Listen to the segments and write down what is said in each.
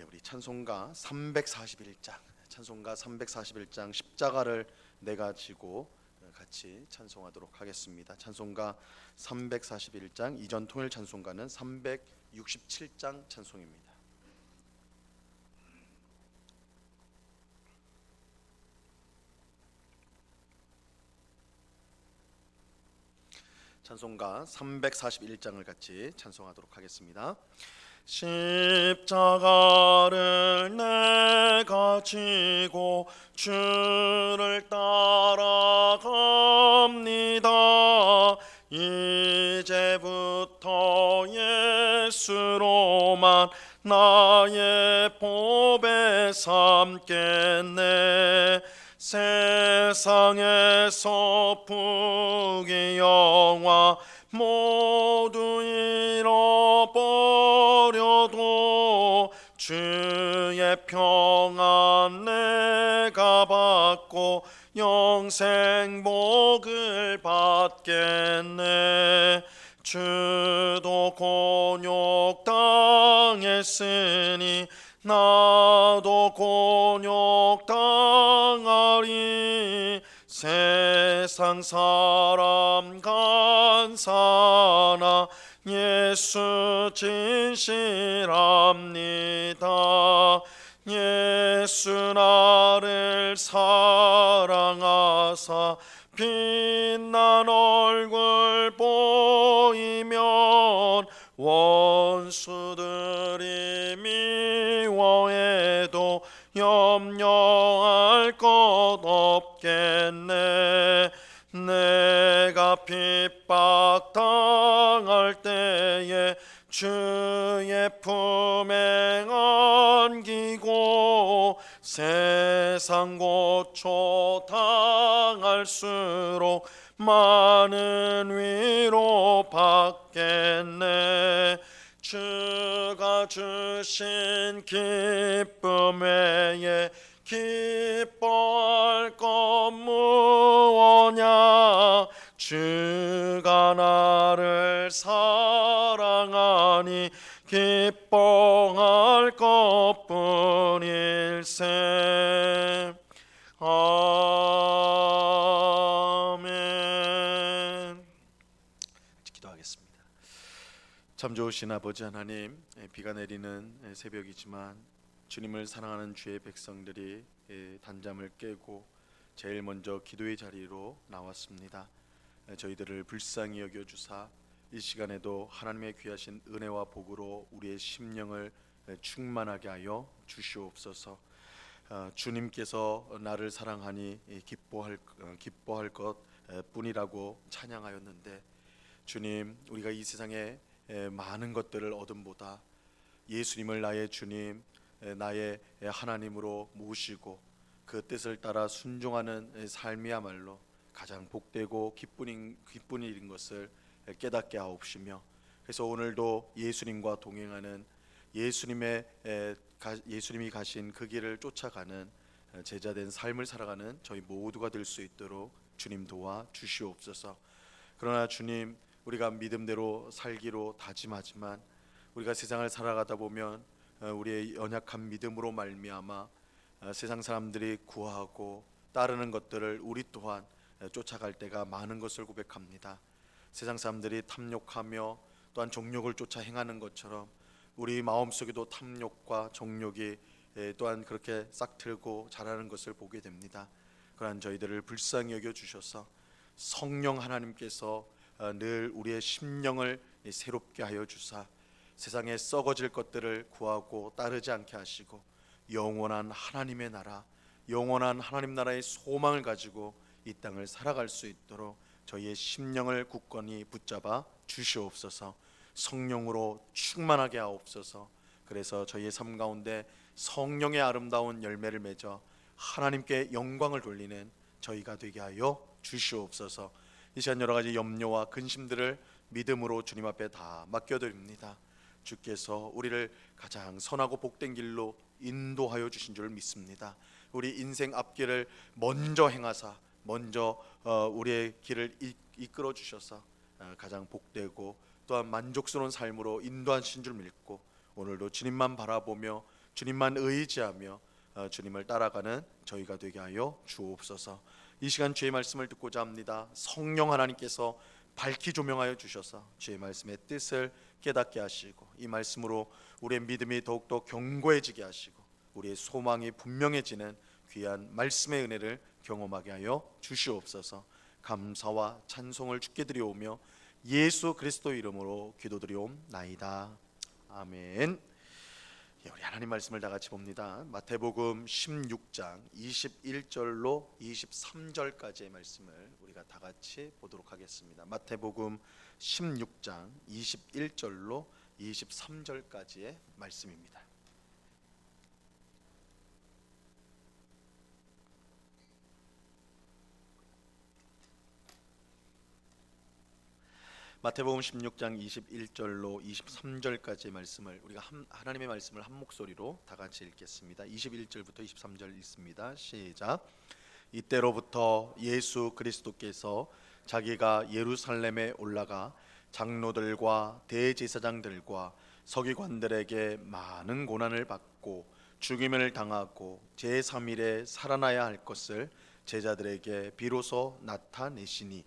예, 우리 찬송가 341장 찬송가 341장 십자가를 내가 지고 어, 같이 찬송하도록 하겠습니다. 찬송가 341장 이전 통일 찬송가는 367장 찬송입니다. 찬송가 341장을 같이 찬송하도록 하겠습니다. 십자가를 내가 지고 주를 따라갑니다. 이제부터 예수로만 나의 법에 삼겠네. 세상에서 부귀 영화 모두 잃어 영생 복을 받겠네. 주도 곤욕 당했으니 나도 곤욕 당하리. 세상 사람 간사나 예수 진실합니다 예수 나를 사랑하사 빛난 얼굴 보이면 원수들이 미워해도 염려할 것 없겠네. 내가 핍박당할 때에 주의 품에 안기고 세상 고초 당할수록 많은 위로 받겠네. 주가 주신 기쁨 외에 기뻐할 것 무엇냐? 주가 나를 사랑하니 기뻐할 것뿐일세. 아멘. 기도하겠습니다. 참 좋으신 아버지 하나님 예, 비가 내리는 예, 새벽이지만 주님을 사랑하는 주의 백성들이 예, 단잠을 깨고 제일 먼저 기도의 자리로 나왔습니다. 예, 저희들을 불쌍히 여겨 주사 이 시간에도 하나님의 귀하신 은혜와 복으로 우리의 심령을 예, 충만하게 하여 주시옵소서. 어, 주님께서 나를 사랑하니 예, 기뻐할 어, 기뻐할 것 예, 뿐이라고 찬양하였는데 주님 우리가 이 세상에 에, 많은 것들을 얻음보다 예수님을 나의 주님, 에, 나의 에, 하나님으로 모시고 그 뜻을 따라 순종하는 에, 삶이야말로 가장 복되고 기쁜 일- 기쁜 일인 것을 에, 깨닫게 하옵시며 그래서 오늘도 예수님과 동행하는 예수님의 예수님이 가신 그 길을 쫓아가는 에, 제자된 삶을 살아가는 저희 모두가 될 수 있도록 주님 도와 주시옵소서. 그러나 주님 우리가 믿음대로 살기로 다짐하지만 우리가 세상을 살아가다 보면 어, 우리의 연약한 믿음으로 말미암아 어, 세상 사람들이 구하고 따르는 것들을 우리 또한 어, 쫓아갈 때가 많은 것을 고백합니다. 세상 사람들이 탐욕하며 또한 정욕을 쫓아 행하는 것처럼 우리 마음속에도 탐욕과 정욕이 예, 또한 그렇게 싹틀고 자라는 것을 보게 됩니다. 그러한 저희들을 불쌍히 여겨 주셔서 성령 하나님께서 어, 늘 우리의 심령을 예, 새롭게 하여 주사 세상에 썩어질 것들을 구하고 따르지 않게 하시고 영원한 하나님의 나라, 영원한 하나님 나라의 소망을 가지고 이 땅을 살아갈 수 있도록 저희의 심령을 굳건히 붙잡아 주시옵소서. 성령으로 충만하게 하옵소서. 그래서 저희의 삶 가운데 성령의 아름다운 열매를 맺어 하나님께 영광을 돌리는 저희가 되게 하여 주시옵소서. 이 시간 여러 가지 염려와 근심들을 믿음으로 주님 앞에 다 맡겨드립니다. 주께서 우리를 가장 선하고 복된 길로 인도하여 주신 줄 믿습니다. 우리 인생 앞길을 먼저 행하사 먼저 어, 우리의 길을 이- 이끌어 주셔서 어, 가장 복되고 또한 만족스러운 삶으로 인도하신 줄 믿고 오늘도 주님만 바라보며 주님만 의지하며 어, 주님을 따라가는 저희가 되게 하여 주옵소서. 이 시간 주의 말씀을 듣고자 합니다. 성령 하나님께서 밝히 조명하여 주셔서 주의 말씀의 뜻을 깨닫게 하시고 이 말씀으로 우리의 믿음이 더욱더 견고해지게 하시고 우리의 소망이 분명해지는 귀한 말씀의 은혜를 경험하게 하여 주시옵소서. 감사와 찬송을 주께 드리오며 예수 그리스도 이름으로 기도드리옵나이다. 아멘. 예, 우리 하나님 말씀을 다 같이 봅니다. 마태복음 16장 21절로 23절까지의 말씀을 우리가 다 같이 보도록 하겠습니다. 마태복음 16장 21절로 23절까지의 말씀입니다. 마태복음 16장 21절로 23절까지의 말씀을 우리가 한, 하나님의 말씀을 한 목소리로 다 같이 읽겠습니다. 21절부터 23절 읽습니다. 시작. 이때로부터 예수 그리스도께서 자기가 예루살렘에 올라가 장로들과 대제사장들과 서기관들에게 많은 고난을 받고 죽임을 당하고 제3일에 살아나야 할 것을 제자들에게 비로소 나타내시니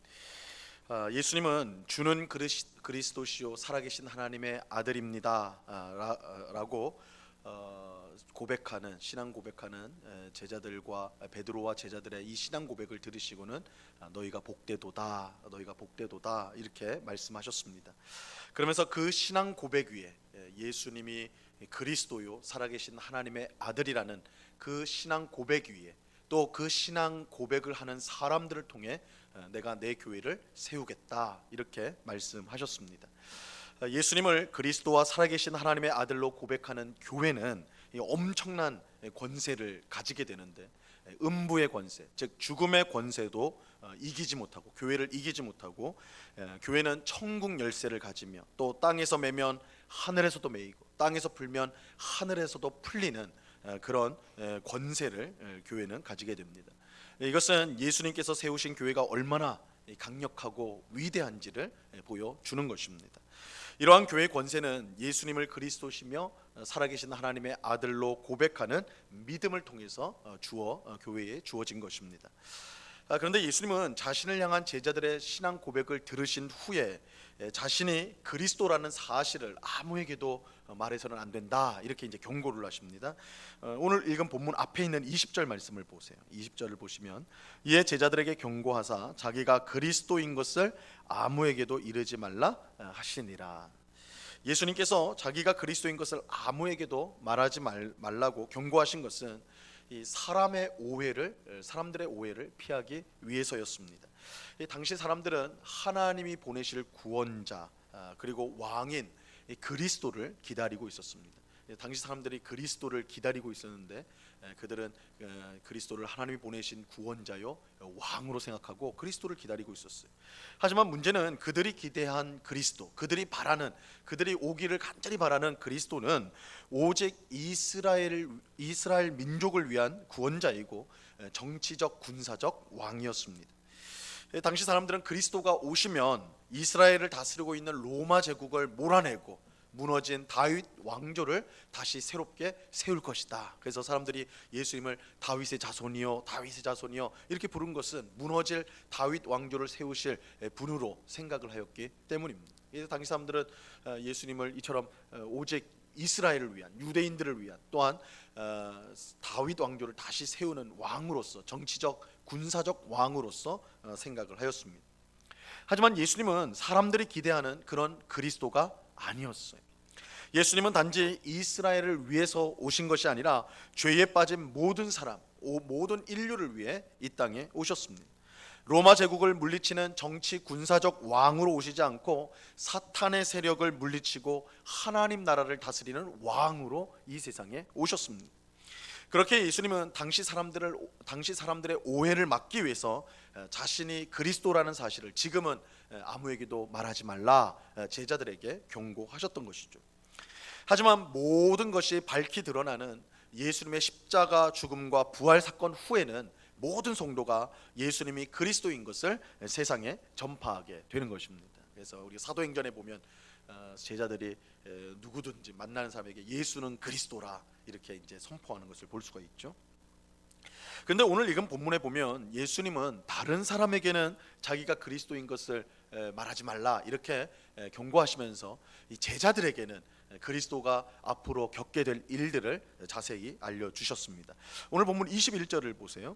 예수님은 주는 그리스도시요 살아계신 하나님의 아들입니다라고 어, 고백하는 신앙 고백하는 에, 제자들과 베드로와 제자들의 이 신앙 고백을 들으시고는 아, 너희가 복되도다 너희가 복되도다 이렇게 말씀하셨습니다. 그러면서 그 신앙 고백 위에 예, 예수님이 그리스도요 살아계신 하나님의 아들이라는 그 신앙 고백 위에 또 그 신앙 고백을 하는 사람들을 통해 어, 내가 내 교회를 세우겠다 이렇게 말씀하셨습니다. 어, 예수님을 그리스도와 살아계신 하나님의 아들로 고백하는 교회는 이 엄청난 권세를 가지게 되는데 음부의 권세, 즉 죽음의 권세도 어, 이기지 못하고 교회를 이기지 못하고 에, 교회는 천국 열쇠를 가지며 또 땅에서 매면 하늘에서도 매이고 땅에서 풀면 하늘에서도 풀리는 에, 그런 에, 권세를 에, 교회는 가지게 됩니다. 이것은 예수님께서 세우신 교회가 얼마나 강력하고 위대한지를 보여주는 것입니다. 이러한 교회의 권세는 예수님을 그리스도시며 살아계신 하나님의 아들로 고백하는 믿음을 통해서 어, 주어 어, 교회에 주어진 것입니다. 아, 그런데 예수님은 자신을 향한 제자들의 신앙 고백을 들으신 후에 에, 자신이 그리스도라는 사실을 아무에게도 어, 말해서는 안 된다 이렇게 이제 경고를 하십니다. 어, 오늘 읽은 본문 앞에 있는 20절 말씀을 보세요. 20절을 보시면 이에 제자들에게 경고하사 자기가 그리스도인 것을 아무에게도 이르지 말라 어, 하시니라. 예수님께서 자기가 그리스도인 것을 아무에게도 말하지 말, 말라고 경고하신 것은 이 사람의 오해를 사람들의 오해를 피하기 위해서였습니다. 이 당시 사람들은 하나님이 보내실 구원자 아, 그리고 왕인 이 그리스도를 기다리고 있었습니다. 예, 당시 사람들이 그리스도를 기다리고 있었는데 에, 그들은 어, 그리스도를 하나님이 보내신 구원자요 어, 왕으로 생각하고 그리스도를 기다리고 있었어요. 하지만 문제는 그들이 기대한 그리스도, 그들이 바라는 그들이 오기를 간절히 바라는 그리스도는 오직 이스라엘 이스라엘 민족을 위한 구원자이고 정치적 군사적 왕이었습니다. 예, 당시 사람들은 그리스도가 오시면 이스라엘을 다스리고 있는 로마 제국을 몰아내고 무너진 다윗 왕조를 다시 새롭게 세울 것이다. 그래서 사람들이 예수님을 다윗의 자손이요, 다윗의 자손이요 이렇게 부른 것은 무너질 다윗 왕조를 세우실 예, 분으로 생각을 하였기 때문입니다. 그래서 당시 사람들은 어, 예수님을 이처럼 어, 오직 이스라엘을 위한 유대인들을 위한 또한 어, 다윗 왕조를 다시 세우는 왕으로서 정치적 군사적 왕으로서 어, 생각을 하였습니다. 하지만 예수님은 사람들이 기대하는 그런 그리스도가 아니었어요. 예수님은 단지 이스라엘을 위해서 오신 것이 아니라 죄에 빠진 모든 사람, 오- 모든 인류를 위해 이 땅에 오셨습니다. 로마 제국을 물리치는 정치 군사적 왕으로 오시지 않고 사탄의 세력을 물리치고 하나님 나라를 다스리는 왕으로 이 세상에 오셨습니다. 그렇게 예수님은 당시 사람들을 당시 사람들의 오해를 막기 위해서 어, 자신이 그리스도라는 사실을 지금은 어, 아무에게도 말하지 말라 어, 제자들에게 경고하셨던 것이죠. 하지만 모든 것이 밝히 드러나는 예수님의 십자가 죽음과 부활 사건 후에는 모든 성도가 예수님이 그리스도인 것을 세상에 전파하게 되는 것입니다. 그래서 우리 사도행전에 보면 어, 제자들이 에, 누구든지 만나는 사람에게 예수는 그리스도라 이렇게 이제 선포하는 것을 볼 수가 있죠. 근데 오늘 읽은 본문에 보면 예수님은 다른 사람에게는 자기가 그리스도인 것을 에, 말하지 말라 이렇게 에, 경고하시면서 이 제자들에게는 에, 그리스도가 앞으로 겪게 될 일들을 자세히 알려 주셨습니다. 오늘 본문 21절을 보세요.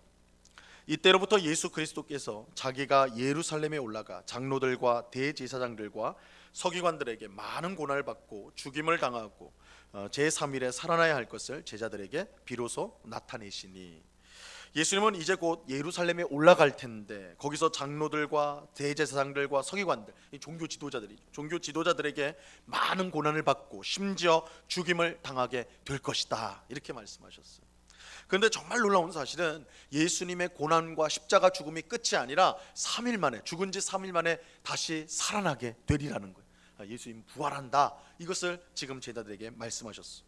이때로부터 예수 그리스도께서 자기가 예루살렘에 올라가 장로들과 대제사장들과 서기관들에게 많은 고난을 받고 죽임을 당하고 어, 제3일에 살아나야 할 것을 제자들에게 비로소 나타내시니 예수님은 이제 곧 예루살렘에 올라갈 텐데 거기서 장로들과 대제사장들과 서기관들, 이 종교 지도자들이 종교 지도자들에게 많은 고난을 받고 심지어 죽임을 당하게 될 것이다 이렇게 말씀하셨어요. 그런데 정말 놀라운 사실은 예수님의 고난과 십자가 죽음이 끝이 아니라 3일 만에 죽은 지 3일 만에 다시 살아나게 되리라는 거예요. 아, 예수님 부활한다. 이것을 지금 제자들에게 말씀하셨어.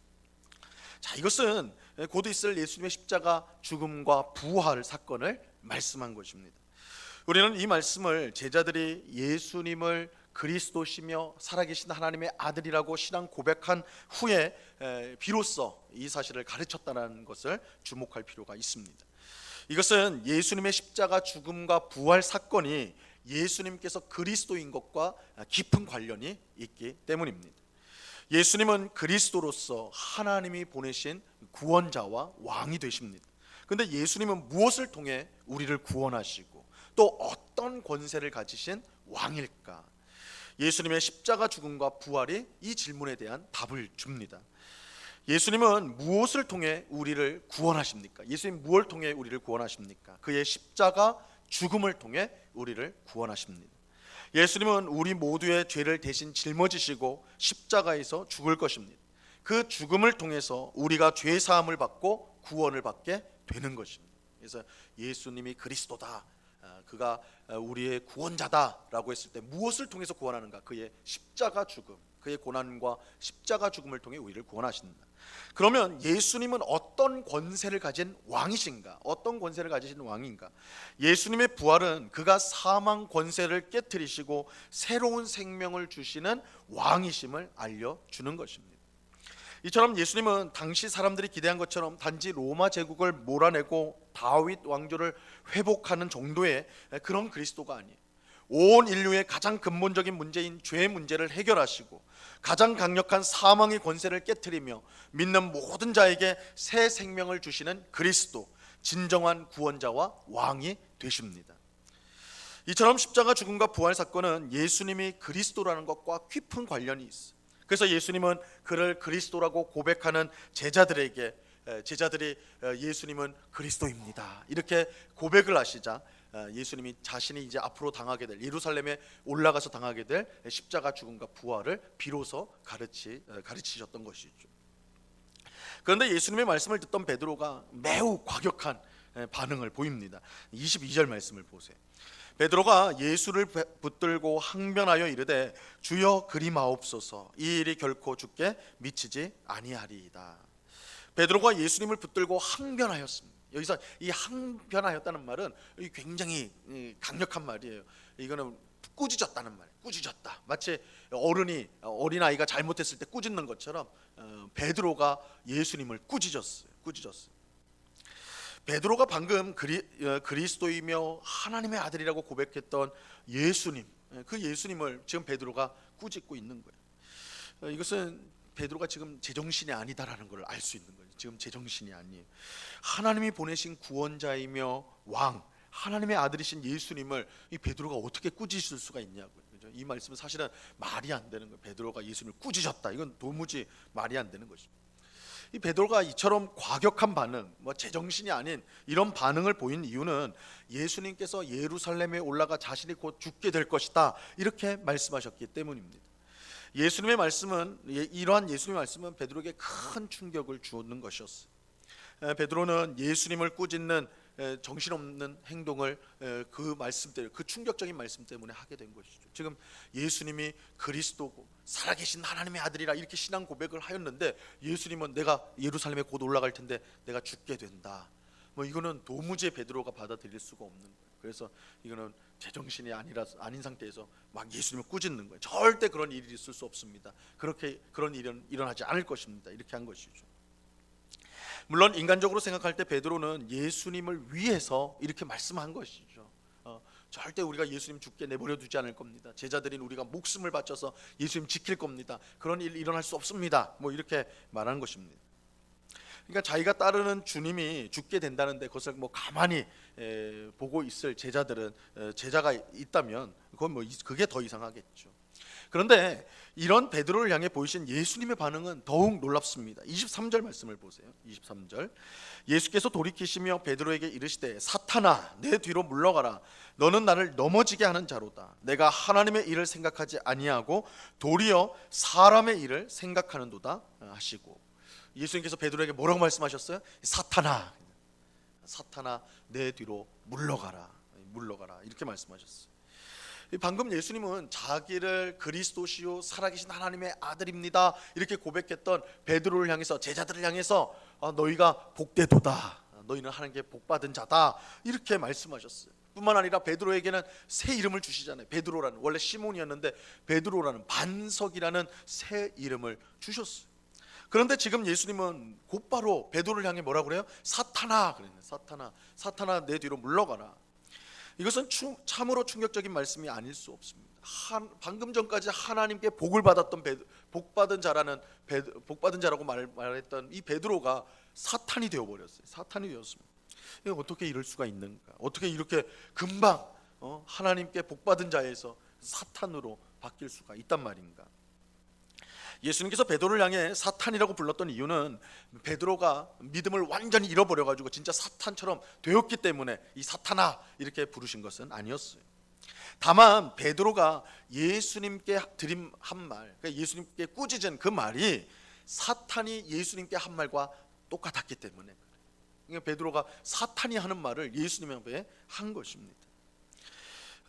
자, 이것은 곧 있을 예수님의 십자가 죽음과 부활 사건을 말씀한 것입니다. 우리는 이 말씀을 제자들이 예수님을 그리스도시며 살아계신 하나님의 아들이라고 신앙 고백한 후에 에, 비로소 이 사실을 가르쳤다는 것을 주목할 필요가 있습니다. 이것은 예수님의 십자가 죽음과 부활 사건이 예수님께서 그리스도인 것과 깊은 관련이 있기 때문입니다. 예수님은 그리스도로서 하나님이 보내신 구원자와 왕이 되십니다. 근데 예수님은 무엇을 통해 우리를 구원하시고 또 어떤 권세를 가지신 왕일까? 예수님의 십자가 죽음과 부활이 이 질문에 대한 답을 줍니다. 예수님은 무엇을 통해 우리를 구원하십니까? 예수님 무엇을 통해 우리를 구원하십니까? 그의 십자가 죽음을 통해 우리를 구원하십니다. 예수님은 우리 모두의 죄를 대신 짊어지시고 십자가에서 죽을 것입니다. 그 죽음을 통해서 우리가 죄 사함을 받고 구원을 받게 되는 것입니다. 그래서 예수님이 그리스도다. 아, 그가 우리의 구원자다라고 했을 때 무엇을 통해서 구원하는가? 그의 십자가 죽음, 그의 고난과 십자가 죽음을 통해 우리를 구원하신다. 그러면 예수님은 어떤 권세를 가진 왕이신가? 어떤 권세를 가지신 왕인가? 예수님의 부활은 그가 사망 권세를 깨뜨리시고 새로운 생명을 주시는 왕이심을 알려 주는 것입니다. 이처럼 예수님은 당시 사람들이 기대한 것처럼 단지 로마 제국을 몰아내고 다윗 왕조를 회복하는 정도의 그런 그리스도가 아니에요. 온 인류의 가장 근본적인 문제인 죄 문제를 해결하시고 가장 강력한 사망의 권세를 깨뜨리며 믿는 모든 자에게 새 생명을 주시는 그리스도, 진정한 구원자와 왕이 되십니다. 이처럼 십자가 죽음과 부활 사건은 예수님이 그리스도라는 것과 깊은 관련이 있어요. 그래서 예수님은 그를 그리스도라고 고백하는 제자들에게 에, 제자들이 에, 예수님은 그리스도입니다. 이렇게 고백을 하시자 에, 예수님이 자신이 이제 앞으로 당하게 될 예루살렘에 올라가서 당하게 될 십자가 죽음과 부활을 비로소 가르치 에, 가르치셨던 것이죠. 그런데 예수님의 말씀을 듣던 베드로가 매우 과격한 에, 반응을 보입니다. 22절 말씀을 보세요. 베드로가 예수를 배- 붙들고 항변하여 이르되 주여 그리 마옵소서 이 일이 결코 죽게 미치지 아니하리이다. 베드로가 예수님을 붙들고 항변하였습니다. 여기서 이 항변하였다는 말은 이 굉장히 이 강력한 말이에요. 이거는 꾸짖었다는 말, 꾸짖었다. 마치 어른이 어린 아이가 잘못했을 때 꾸짖는 것처럼 어, 베드로가 예수님을 꾸짖었어요. 꾸짖었어요. 베드로가 방금 그리, 어, 그리스도이며 하나님의 아들이라고 고백했던 예수님, 예, 그 예수님을 지금 베드로가 꾸짖고 있는 거예요. 어, 이것은 베드로가 지금 제정신이 아니다라는 걸 알 수 있는 거예요. 지금 제정신이 아니에요. 하나님이 보내신 구원자이며 왕, 하나님의 아들이신 예수님을 이 베드로가 어떻게 꾸짖을 수가 있냐고요. 그죠? 이 말씀은 사실은 말이 안 되는 거예요. 베드로가 예수님을 꾸짖었다. 이건 도무지 말이 안 되는 것이죠. 이 베드로가 이처럼 과격한 반응, 뭐 제정신이 아닌 이런 반응을 보인 이유는 예수님께서 예루살렘에 올라가 자신이 곧 죽게 될 것이다 이렇게 말씀하셨기 때문입니다. 예수님의 말씀은 예, 이러한 예수님의 말씀은 베드로에게 큰 충격을 주었는 것이었어요. 에, 베드로는 예수님을 꾸짖는 에, 정신없는 행동을 에, 그 말씀 때문에 그 충격적인 말씀 때문에 하게 된 것이죠. 지금 예수님이 그리스도고 살아계신 하나님의 아들이라 이렇게 신앙 고백을 하였는데 예수님은 내가 예루살렘에 곧 올라갈 텐데 내가 죽게 된다. 뭐 이거는 도무지 베드로가 받아들일 수가 없는 거예요. 그래서 이거는 제정신이 아니라 아닌 상태에서 막 예수님을 꾸짖는 거예요. 절대 그런 일이 있을 수 없습니다. 그렇게 그런 일은 일어나지 않을 것입니다. 이렇게 한 것이죠. 물론 인간적으로 생각할 때 베드로는 예수님을 위해서 이렇게 말씀한 것이죠. 어, 절대 우리가 예수님 죽게 내버려 두지 않을 겁니다. 제자들인 우리가 목숨을 바쳐서 예수님 지킬 겁니다. 그런 일 일어날 수 없습니다. 뭐 이렇게 말하는 것입니다. 그러니까 자기가 따르는 주님이 죽게 된다는데 그것을 뭐 가만히 에, 보고 있을 제자들은 에, 제자가 있다면 그건 뭐 이- 그게 더 이상하겠죠. 그런데 이런 베드로를 향해 보이신 예수님의 반응은 더욱 놀랍습니다. 23절 말씀을 보세요. 23절. 예수께서 돌이키시며 베드로에게 이르시되 사탄아 내 뒤로 물러가라 너는 나를 넘어지게 하는 자로다. 내가 하나님의 일을 생각하지 아니하고 도리어 사람의 일을 생각하는도다 하시고 예수님께서 베드로에게 뭐라고 말씀하셨어요? 사탄아 사탄아 내 뒤로 물러가라 물러가라 이렇게 말씀하셨어요. 방금 예수님은 자기를 그리스도시요 살아계신 하나님의 아들입니다 이렇게 고백했던 베드로를 향해서 제자들을 향해서 아, 너희가 복되도다 너희는 하나님께 복받은 자다 이렇게 말씀하셨어요. 뿐만 아니라 베드로에게는 새 이름을 주시잖아요. 베드로라는 원래 시몬이었는데 베드로라는 반석이라는 새 이름을 주셨어요. 그런데 지금 예수님은 곧바로 베드로를 향해 뭐라 그래요? 사탄아 그랬네. 사탄아, 사탄아 내 뒤로 물러가라. 이것은 추, 참으로 충격적인 말씀이 아닐 수 없습니다. 한, 방금 전까지 하나님께 복을 받았던 베드, 복 받은 자라는 베드, 복 받은 자라고 말, 말했던 이 베드로가 사탄이 되어 버렸어요. 사탄이 되었습니다. 어떻게 이럴 수가 있는가? 어떻게 이렇게 금방 어, 하나님께 복 받은 자에서 사탄으로 바뀔 수가 있단 말인가? 예수님께서 베드로를 향해 사탄이라고 불렀던 이유는 베드로가 믿음을 완전히 잃어버려 가지고 진짜 사탄처럼 되었기 때문에 이 사탄아 이렇게 부르신 것은 아니었어요. 다만 베드로가 예수님께 드린 한 말, 그러니까 예수님께 꾸짖은 그 말이 사탄이 예수님께 한 말과 똑같았기 때문에 그러니까 베드로가 사탄이 하는 말을 예수님 앞에 한 것입니다.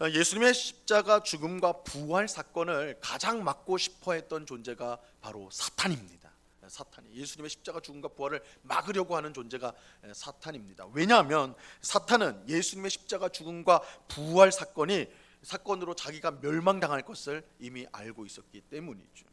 어, 예수님의 십자가 죽음과 부활 사건을 가장 막고 싶어 했던 존재가 바로 사탄입니다. 사탄이 예수님의 십자가 죽음과 부활을 막으려고 하는 존재가 사탄입니다. 왜냐하면 사탄은 예수님의 십자가 죽음과 부활 사건이 사건으로 자기가 멸망당할 것을 이미 알고 있었기 때문이죠.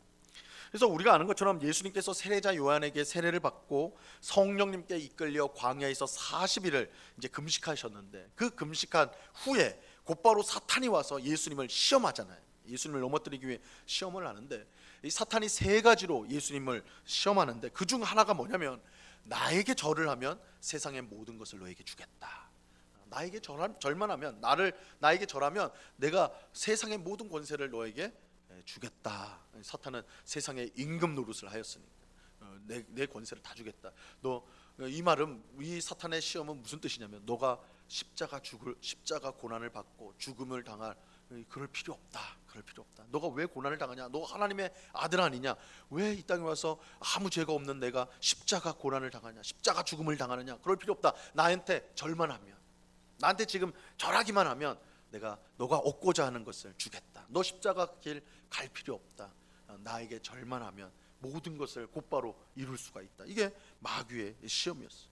그래서 우리가 아는 것처럼 예수님께서 세례자 요한에게 세례를 받고 성령님께 이끌려 광야에서 40일을 이제 금식하셨는데 그 금식한 후에 곧바로 사탄이 와서 예수님을 시험하잖아요. 예수님을 넘어뜨리기 위해 시험을 하는데 이 사탄이 세 가지로 예수님을 시험하는데 그 중 하나가 뭐냐면 나에게 절을 하면 세상의 모든 것을 너에게 주겠다. 나에게 절한, 절만 하면 나를 나에게 절하면 내가 세상의 모든 권세를 너에게 주겠다. 사탄은 세상의 임금 노릇을 하였으니까 어, 내, 내 권세를 다 주겠다. 너 이 말은 이 사탄의 시험은 무슨 뜻이냐면 너가 십자가 죽을 십자가 고난을 받고 죽음을 당할 그럴 필요 없다. 그럴 필요 없다. 너가 왜 고난을 당하냐? 너 하나님의 아들 아니냐? 왜 이 땅에 와서 아무 죄가 없는 내가 십자가 고난을 당하냐? 십자가 죽음을 당하느냐? 그럴 필요 없다. 나한테 절만 하면 나한테 지금 절하기만 하면 내가 너가 얻고자 하는 것을 주겠다. 너 십자가 길 갈 필요 없다. 나에게 절만 하면 모든 것을 곧바로 이룰 수가 있다. 이게 마귀의 시험이었어.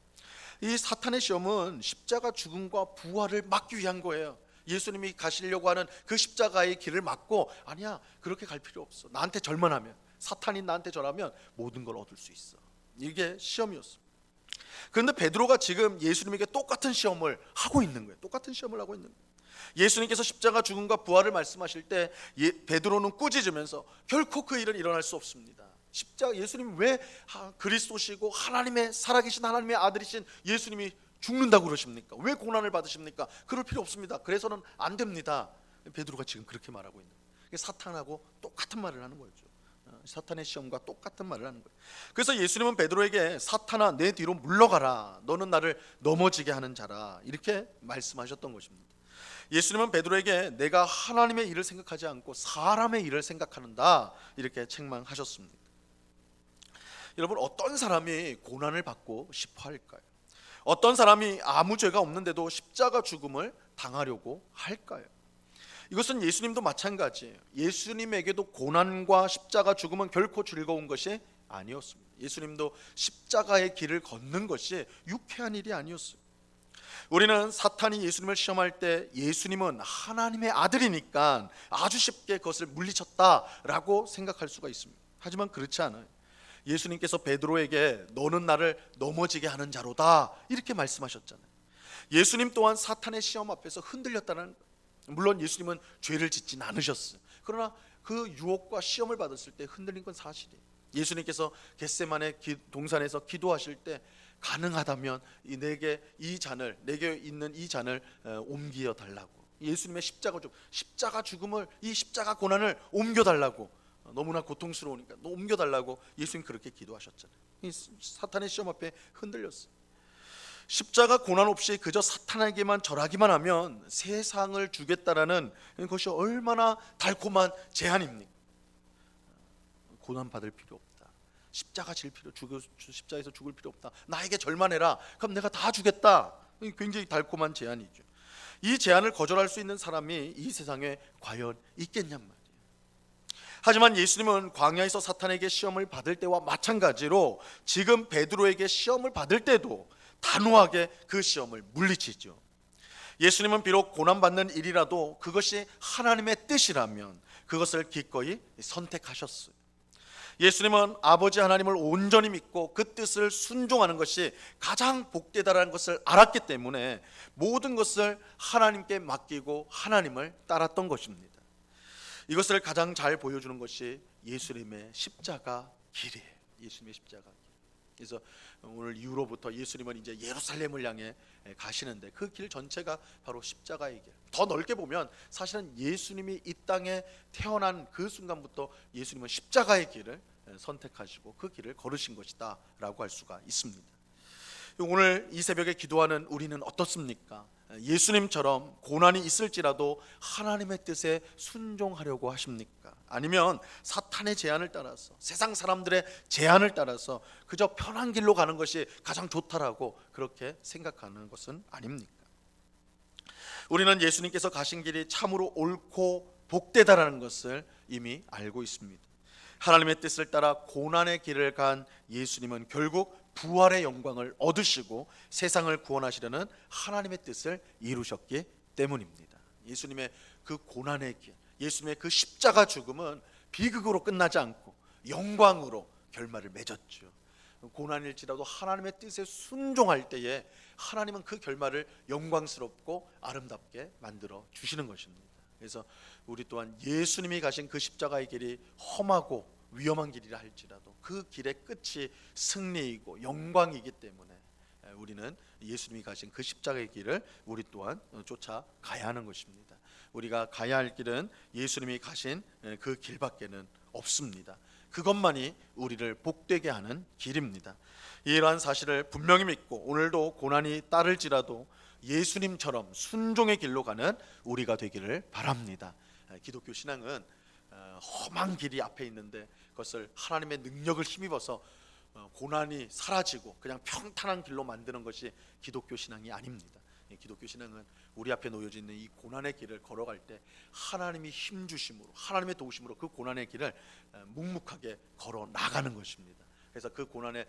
이 사탄의 시험은 십자가 죽음과 부활을 막기 위한 거예요. 예수님이 가시려고 하는 그 십자가의 길을 막고 아니야 그렇게 갈 필요 없어. 나한테 절만 하면 사탄이 나한테 절하면 모든 걸 얻을 수 있어. 이게 시험이었어. 그런데 베드로가 지금 예수님에게 똑같은 시험을 하고 있는 거예요. 똑같은 시험을 하고 있는 거예요. 예수님께서 십자가 죽음과 부활을 말씀하실 때 예, 베드로는 꾸짖으면서 결코 그 일은 일어날 수 없습니다. 십자가 예수님 왜 하- 그리스도시고 하나님의 살아계신 하나님의 아들이신 예수님이 죽는다고 그러십니까? 왜 고난을 받으십니까? 그럴 필요 없습니다. 그래서는 안 됩니다. 베드로가 지금 그렇게 말하고 있는 거예요. 사탄하고 똑같은 말을 하는 거죠. 어, 사탄의 시험과 똑같은 말을 하는 거예요. 그래서 예수님은 베드로에게 사탄아 내 뒤로 물러가라. 너는 나를 넘어지게 하는 자라. 이렇게 말씀하셨던 것입니다. 예수님은 베드로에게 내가 하나님의 일을 생각하지 않고 사람의 일을 생각하는다. 이렇게 책망하셨습니다. 여러분 어떤 사람이 고난을 받고 싶어 할까요? 어떤 사람이 아무 죄가 없는데도 십자가 죽음을 당하려고 할까요? 이것은 예수님도 마찬가지예요. 예수님에게도 고난과 십자가 죽음은 결코 즐거운 것이 아니었습니다. 예수님도 십자가의 길을 걷는 것이 유쾌한 일이 아니었어요. 우리는 사탄이 예수님을 시험할 때 예수님은 하나님의 아들이니까 아주 쉽게 그것을 물리쳤다라고 생각할 수가 있습니다. 하지만 그렇지 않아요. 예수님께서 베드로에게 너는 나를 넘어지게 하는 자로다 이렇게 말씀하셨잖아요. 예수님 또한 사탄의 시험 앞에서 흔들렸다는 물론 예수님은 죄를 짓진 않으셨어요. 그러나 그 유혹과 시험을 받았을 때 흔들린 건 사실이에요. 예수님께서 겟세만의 기- 동산에서 기도하실 때 가능하다면 이 내게 이 잔을 내게 있는 이 잔을 어, 옮겨 달라고 예수님의 십자가 죽 십자가 죽음을 이 십자가 고난을 옮겨 달라고 어, 너무나 고통스러우니까 너 옮겨 달라고 예수님 그렇게 기도하셨잖아요. 이 사탄의 시험 앞에 흔들렸어요. 십자가 고난 없이 그저 사탄에게만 절하기만 하면 세상을 주겠다라는 것이 얼마나 달콤한 제안입니까? 고난 받을 필요 없다. 십자가 질 필요 죽을 십자에서 죽을 필요 없다. 나에게 절만해라. 그럼 내가 다 주겠다. 이 굉장히 달콤한 제안이죠. 이 제안을 거절할 수 있는 사람이 이 세상에 과연 있겠냔 말이에요. 하지만 예수님은 광야에서 사탄에게 시험을 받을 때와 마찬가지로 지금 베드로에게 시험을 받을 때도 단호하게 그 시험을 물리치죠. 예수님은 비록 고난받는 일이라도 그것이 하나님의 뜻이라면 그것을 기꺼이 선택하셨어요. 예수님은 아버지 하나님을 온전히 믿고 그 뜻을 순종하는 것이 가장 복되다라는 것을 알았기 때문에 모든 것을 하나님께 맡기고 하나님을 따랐던 것입니다. 이것을 가장 잘 보여주는 것이 예수님의 십자가 길이에요. 예수님의 십자가 길. 그래서 오늘 이후로부터 예수님은 이제 예루살렘을 향해 가시는데 그 길 전체가 바로 십자가의 길. 더 넓게 보면 사실은 예수님이 이 땅에 태어난 그 순간부터 예수님은 십자가의 길을 선택하시고 그 길을 걸으신 것이다라고 할 수가 있습니다. 오늘 이 새벽에 기도하는 우리는 어떻습니까? 예수님처럼 고난이 있을지라도 하나님의 뜻에 순종하려고 하십니까? 아니면 사탄의 제안을 따라서 세상 사람들의 제안을 따라서 그저 편한 길로 가는 것이 가장 좋다라고 그렇게 생각하는 것은 아닙니까? 우리는 예수님께서 가신 길이 참으로 옳고 복되다라는 것을 이미 알고 있습니다. 하나님의 뜻을 따라 고난의 길을 간 예수님은 결국 부활의 영광을 얻으시고 세상을 구원하시려는 하나님의 뜻을 이루셨기 때문입니다. 예수님의 그 고난의 길, 예수님의 그 십자가 죽음은 비극으로 끝나지 않고 영광으로 결말을 맺었죠. 고난일지라도 하나님의 뜻에 순종할 때에 하나님은 그 결말을 영광스럽고 아름답게 만들어 주시는 것입니다. 그래서 우리 또한 예수님이 가신 그 십자가의 길이 험하고 위험한 길이라 할지라도 그 길의 끝이 승리이고 영광이기 때문에 우리는 예수님이 가신 그 십자가의 길을 우리 또한 쫓아 가야 하는 것입니다. 우리가 가야 할 길은 예수님이 가신 그 길밖에는 없습니다. 그것만이 우리를 복되게 하는 길입니다. 이러한 사실을 분명히 믿고 오늘도 고난이 따를지라도 예수님처럼 순종의 길로 가는 우리가 되기를 바랍니다. 기독교 신앙은 어, 험한 길이 앞에 있는데 그 것을 하나님의 능력을 힘입어서 어, 고난이 사라지고 그냥 평탄한 길로 만드는 것이 기독교 신앙이 아닙니다. 이 기독교 신앙은 우리 앞에 놓여져 있는 이 고난의 길을 걸어갈 때 하나님이 힘 주심으로 하나님의 도우심으로 그 고난의 길을 어, 묵묵하게 걸어 나가는 것입니다. 그래서 그 고난의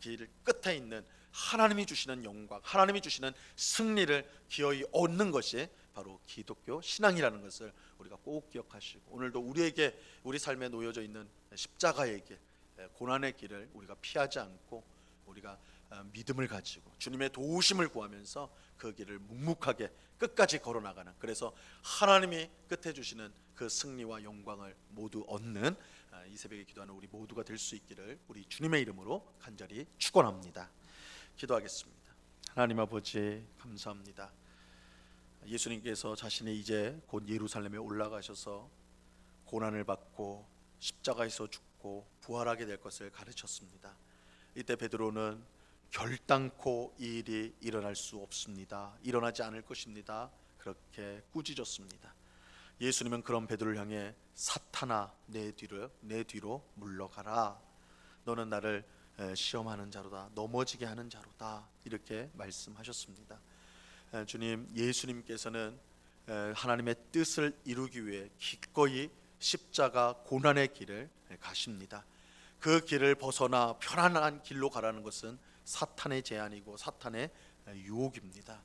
길 끝에 있는 하나님이 주시는 영광, 하나님이 주시는 승리를 기어이 얻는 것이 바로 기독교 신앙이라는 것을 우리가 꼭 기억하시고 오늘도 우리에게 우리 삶에 놓여져 있는 십자가의 길, 고난의 길을 우리가 피하지 않고 우리가 어, 믿음을 가지고 주님의 도우심을 구하면서 그 길을 묵묵하게 끝까지 걸어 나가는 그래서 하나님이 끝에 주시는 그 승리와 영광을 모두 얻는 아, 이 새벽에 기도하는 우리 모두가 될 수 있기를 우리 주님의 이름으로 간절히 축원합니다. 기도하겠습니다. 하나님 아버지 감사합니다. 예수님께서 자신이 이제 곧 예루살렘에 올라가셔서 고난을 받고 십자가에서 죽고 부활하게 될 것을 가르쳤습니다. 이때 베드로는 결단코 이 일이 일어날 수 없습니다. 일어나지 않을 것입니다. 그렇게 꾸짖었습니다. 예수님은 그런 베드로를 향해 사탄아 내 뒤로 내 뒤로 물러가라. 너는 나를 에, 시험하는 자로다. 넘어지게 하는 자로다. 이렇게 말씀하셨습니다. 에, 주님 예수님께서는 에, 하나님의 뜻을 이루기 위해 기꺼이 십자가 고난의 길을 에, 가십니다. 그 길을 벗어나 편안한 길로 가라는 것은 사탄의 제안이고 사탄의 에, 유혹입니다.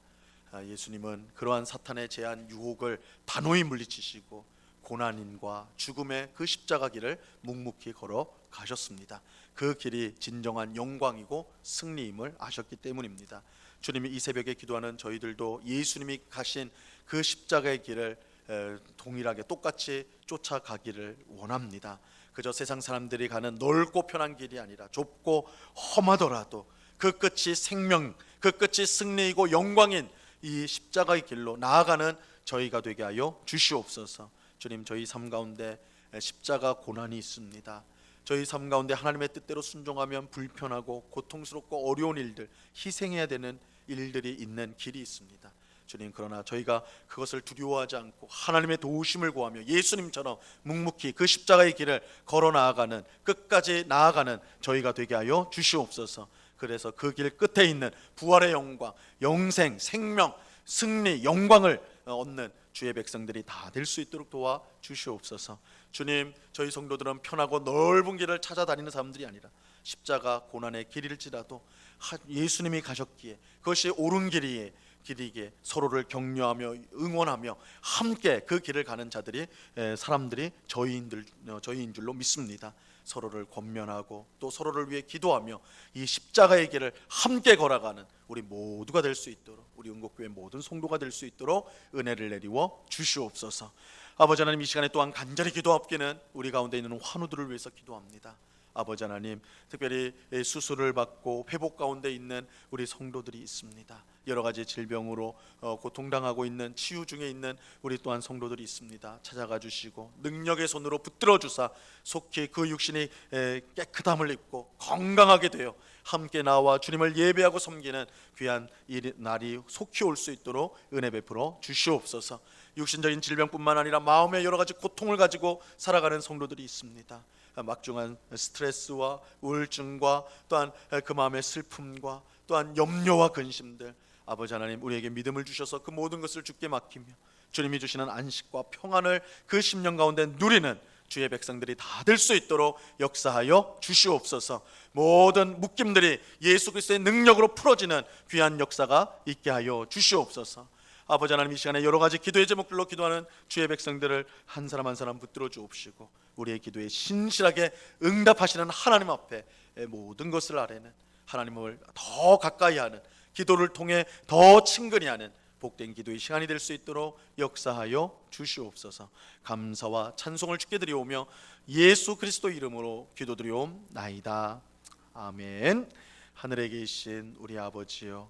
아, 예수님은 그러한 사탄의 제안 유혹을 단호히 물리치시고 고난인과 죽음의 그 십자가 길을 묵묵히 걸어 가셨습니다. 그 길이 진정한 영광이고 승리임을 아셨기 때문입니다. 주님이 이 새벽에 기도하는 저희들도 예수님이 가신 그 십자가의 길을 에, 동일하게 똑같이 쫓아가기를 원합니다. 그저 세상 사람들이 가는 넓고 편한 길이 아니라 좁고 험하더라도 그 끝이 생명, 그 끝이 승리이고 영광인 이 십자가의 길로 나아가는 저희가 되게 하여 주시옵소서. 주님 저희 삶 가운데 십자가 고난이 있습니다. 저희 삶 가운데 하나님의 뜻대로 순종하면 불편하고 고통스럽고 어려운 일들, 희생해야 되는 일들이 있는 길이 있습니다. 주님 그러나 저희가 그것을 두려워하지 않고 하나님의 도우심을 구하며 예수님처럼 묵묵히 그 십자가의 길을 걸어 나아가는 끝까지 나아가는 저희가 되게 하여 주시옵소서. 그래서 그 길 끝에 있는 부활의 영광, 영생, 생명, 승리, 영광을 얻는 주의 백성들이 다 될 수 있도록 도와 주시옵소서. 주님, 저희 성도들은 편하고 넓은 길을 찾아다니는 사람들이 아니라 십자가 고난의 길일지라도 하- 예수님이 가셨기에 그것이 옳은 길이에 길이기에 서로를 격려하며 응원하며 함께 그 길을 가는 자들이 에, 사람들이 저희인들 어, 저희인 줄로 믿습니다. 서로를 권면하고 또 서로를 위해 기도하며 이 십자가의 길을 함께 걸어가는 우리 모두가 될 수 있도록 우리 은곡교회 모든 성도가 될 수 있도록 은혜를 내리워 주시옵소서. 아버지 하나님 이 시간에 또한 간절히 기도합기는 우리 가운데 있는 환우들을 위해서 기도합니다. 아버지 하나님 특별히 수술을 받고 회복 가운데 있는 우리 성도들이 있습니다. 여러 가지 질병으로 어, 고통당하고 있는 치유 중에 있는 우리 또한 성도들이 있습니다. 찾아가 주시고 능력의 손으로 붙들어 주사 속히 그 육신이 에, 깨끗함을 입고 건강하게 되어 함께 나와 주님을 예배하고 섬기는 귀한 이 날이 속히 올 수 있도록 은혜 베풀어 주시옵소서. 육신적인 질병뿐만 아니라 마음의 여러 가지 고통을 가지고 살아가는 성도들이 있습니다. 막중한 스트레스와 우울증과 또한 그 마음의 슬픔과 또한 염려와 근심들 아버지 하나님 우리에게 믿음을 주셔서 그 모든 것을 주께 맡기며 주님이 주시는 안식과 평안을 그 심령 가운데 누리는 주의 백성들이 다 될 수 있도록 역사하여 주시옵소서. 모든 묶임들이 예수 그리스도의 능력으로 풀어지는 귀한 역사가 있게 하여 주시옵소서. 아버지 하나님 이 시간에 여러 가지 기도의 제목들로 기도하는 주의 백성들을 한 사람 한 사람 붙들어 주옵시고 우리의 기도에 신실하게 응답하시는 하나님 앞에 모든 것을 아뢰는 하나님을 더 가까이 하는 기도를 통해 더 친근히 하는 복된 기도의 시간이 될 수 있도록 역사하여 주시옵소서. 감사와 찬송을 주께 드리오며 예수 그리스도 이름으로 기도드리옵나이다. 아멘. 하늘에 계신 우리 아버지여